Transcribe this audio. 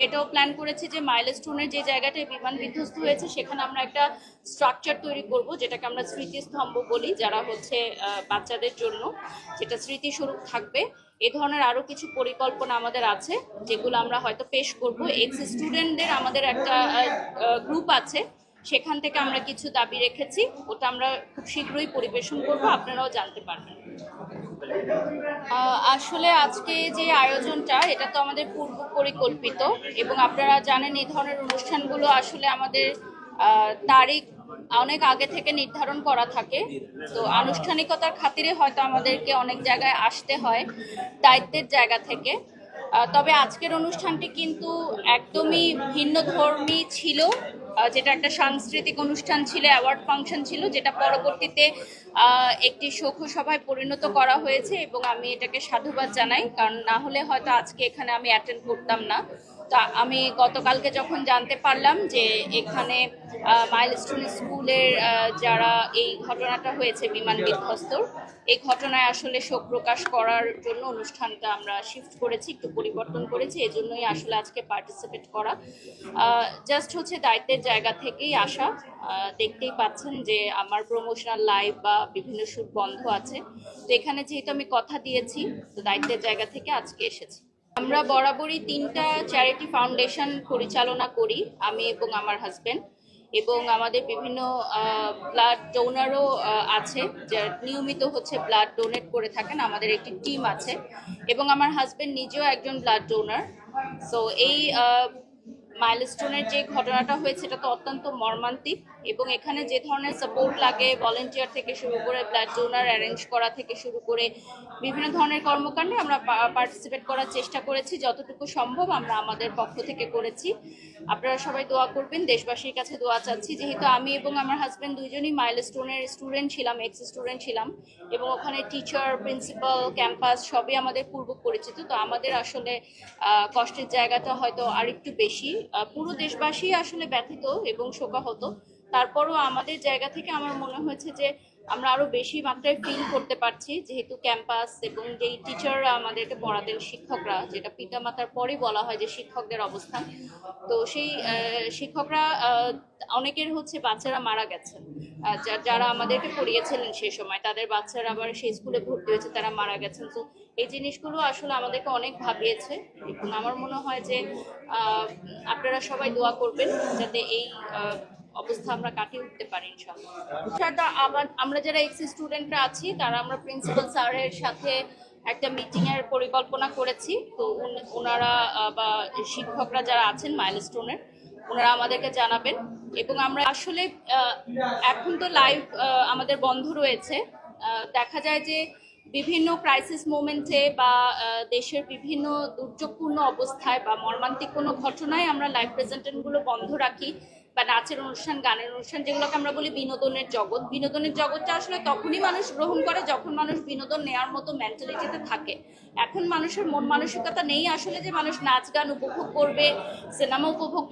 এটাও প্ল্যান করেছি যে মাইলস্টোনের যে জায়গাটায় বিমান বিধ্বস্ত হয়েছে, সেখানে আমরা একটা স্ট্রাকচার তৈরি করব, যেটাকে আমরা স্মৃতিস্তম্ভ বলি, যারা হচ্ছে বাচ্চাদের জন্য, যেটা স্মৃতিস্বরূপ থাকবে। এ ধরনের আরও কিছু পরিকল্পনা আমাদের আছে, যেগুলো আমরা হয়তো পেশ করব। এক্স স্টুডেন্টদের আমাদের একটা গ্রুপ আছে, সেখান থেকে আমরা কিছু দাবি রেখেছি, ওটা আমরা খুব শীঘ্রই পরিবেশন করব, আপনারাও জানতে পারবেন। আসলে আজকে যে আয়োজনটা, এটা তো আমাদের পূর্ব পরিকল্পিত এবং আপনারা জানেন এই ধরনের অনুষ্ঠানগুলো আসলে আমাদের তারিখ অনেক আগে থেকে নির্ধারণ করা থাকে। তো আনুষ্ঠানিকতার খাতিরে হয়তো আমাদেরকে অনেক জায়গায় আসতে হয়, দায়িত্বের জায়গা থেকে। তবে আজকের অনুষ্ঠানটি কিন্তু একদমই ভিন্ন ধর্মী ছিল। যেটা একটা সাংস্কৃতিক অনুষ্ঠান ছিল অ্যাওয়ার্ড ফাংশন ছিল, যেটা পরবর্তীতে একটি শোক সভায় পরিণত করা হয়েছে এবং আমি এটাকে সাধুবাদ জানাই। কারণ না হলে হয়তো আজকে এখানে আমি অ্যাটেন্ড করতাম না। তা আমি গতকালকে যখন জানতে পারলাম যে এখানে মাইলস্টোন স্কুলের যারা এই ঘটনাটা হয়েছে বিমান বিধ্বস্তর, এই ঘটনায় আসলে শোক প্রকাশ করার জন্য অনুষ্ঠানটা আমরা শিফট করেছি, একটু পরিবর্তন করেছি, এজন্যই আসলে আজকে পার্টিসিপেট করা। জাস্ট হচ্ছে দায়িত্বের জায়গা থেকেই আসা। দেখতেই পাচ্ছেন যে আমার প্রমোশনাল লাইভ বা বিভিন্ন শুট বন্ধ আছে। তো এখানে যেহেতু আমি কথা দিয়েছি, তো দায়িত্বের জায়গা থেকে আজকে এসেছি। আমরা বরাবরই তিনটা চ্যারিটি ফাউন্ডেশন পরিচালনা করি, আমি এবং আমার হাজব্যান্ড এবং আমাদের বিভিন্ন ব্লাড ডোনারও আছে যার নিয়মিত হচ্ছে ব্লাড ডোনেট করে থাকেন, আমাদের একটি টিম আছে, এবং আমার হাজব্যান্ড নিজেও একজন ব্লাড ডোনার সো এই মাইলস্টোনের যে ঘটনাটা হয়েছে এটা তো অত্যন্ত মর্মান্তিক এবং এখানে যে ধরনের সাপোর্ট লাগে ভলেন্টিয়ার থেকে শুরু করে ব্লাড ডোনার অ্যারেঞ্জ করা থেকে শুরু করে বিভিন্ন ধরনের কর্মকাণ্ডে আমরা পার্টিসিপেট করার চেষ্টা করেছি। যতটুকু সম্ভব আমরা আমাদের পক্ষ থেকে করেছি। আপনারা সবাই দোয়া করবেন, দেশবাসীর কাছে দোয়া চাচ্ছি। যেহেতু আমি এবং আমার হাজব্যান্ড দুইজনই মাইলস্টোনের স্টুডেন্ট ছিলাম এক্স স্টুডেন্ট ছিলাম এবং ওখানে টিচার প্রিন্সিপাল ক্যাম্পাস সবই আমাদের পূর্ব পরিচিত তো আমাদের আসলে কষ্টের জায়গাটা হয়তো আরেকটু বেশি। পুরো দেশবাসী আসলে ব্যথিত এবং শোকাহত। তারপরও আমাদের জায়গা থেকে আমার মনে হয়েছে যে আমরা আরও বেশি মাত্রায় ফিল করতে পারছি, যেহেতু ক্যাম্পাস এবং যেই টিচাররা আমাদেরকে পড়াতেন শিক্ষকরা, যেটা পিতামাতার পরে বলা হয় যে শিক্ষকদের অবস্থান। তো সেই শিক্ষকরা অনেকের হচ্ছে বাচ্চারা মারা গেছেন। যারা আমাদেরকে পড়িয়েছিলেন সেই সময়, তাদের বাচ্চারা আবার সেই স্কুলে ভর্তি হয়েছে, তারা মারা গেছেন। তো এই জিনিসগুলো আসলে আমাদেরকে অনেক ভাবিয়েছে। এবং আমার মনে হয় যে আপনারা সবাই দোয়া করবেন যাতে এই অবস্থা আমরা কাটিয়ে উঠতে পারি, ইনশাআল্লাহ। সাথে আবার আমরা যারা এক্স স্টুডেন্টরা আছি, তারা আমরা প্রিন্সিপাল স্যারের সাথে একটা মিটিং এর পরিকল্পনা করেছি। তো ওনারা বা শিক্ষকরা যারা আছেন মাইলস্টোনের ওনারা আমাদেরকে জানাবেন। এবং আমরা আসলে এখন তো লাইভ আমাদের বন্ধ রয়েছে। দেখা যায় যে বিভিন্ন ক্রাইসিস মোমেন্টে বা দেশের বিভিন্ন দুর্যোগপূর্ণ অবস্থায় বা মর্মান্তিক কোনো ঘটনায় আমরা লাইভ প্রেজেন্টেন্টগুলো বন্ধ রাখি বা নাচের অনুষ্ঠান, গানের অনুষ্ঠান, যেগুলোকে আমরা বলি বিনোদনের জগৎ। বিনোদনের জগৎটা আসলে তখনই মানুষ গ্রহণ করে যখন মানুষ বিনোদন নেওয়ার মতো মেন্টালিটিতে থাকে। এখন মানুষের মন মানসিকতা নেই আসলে যে মানুষ নাচ, গান উপভোগ করবে, সিনেমা উপভোগ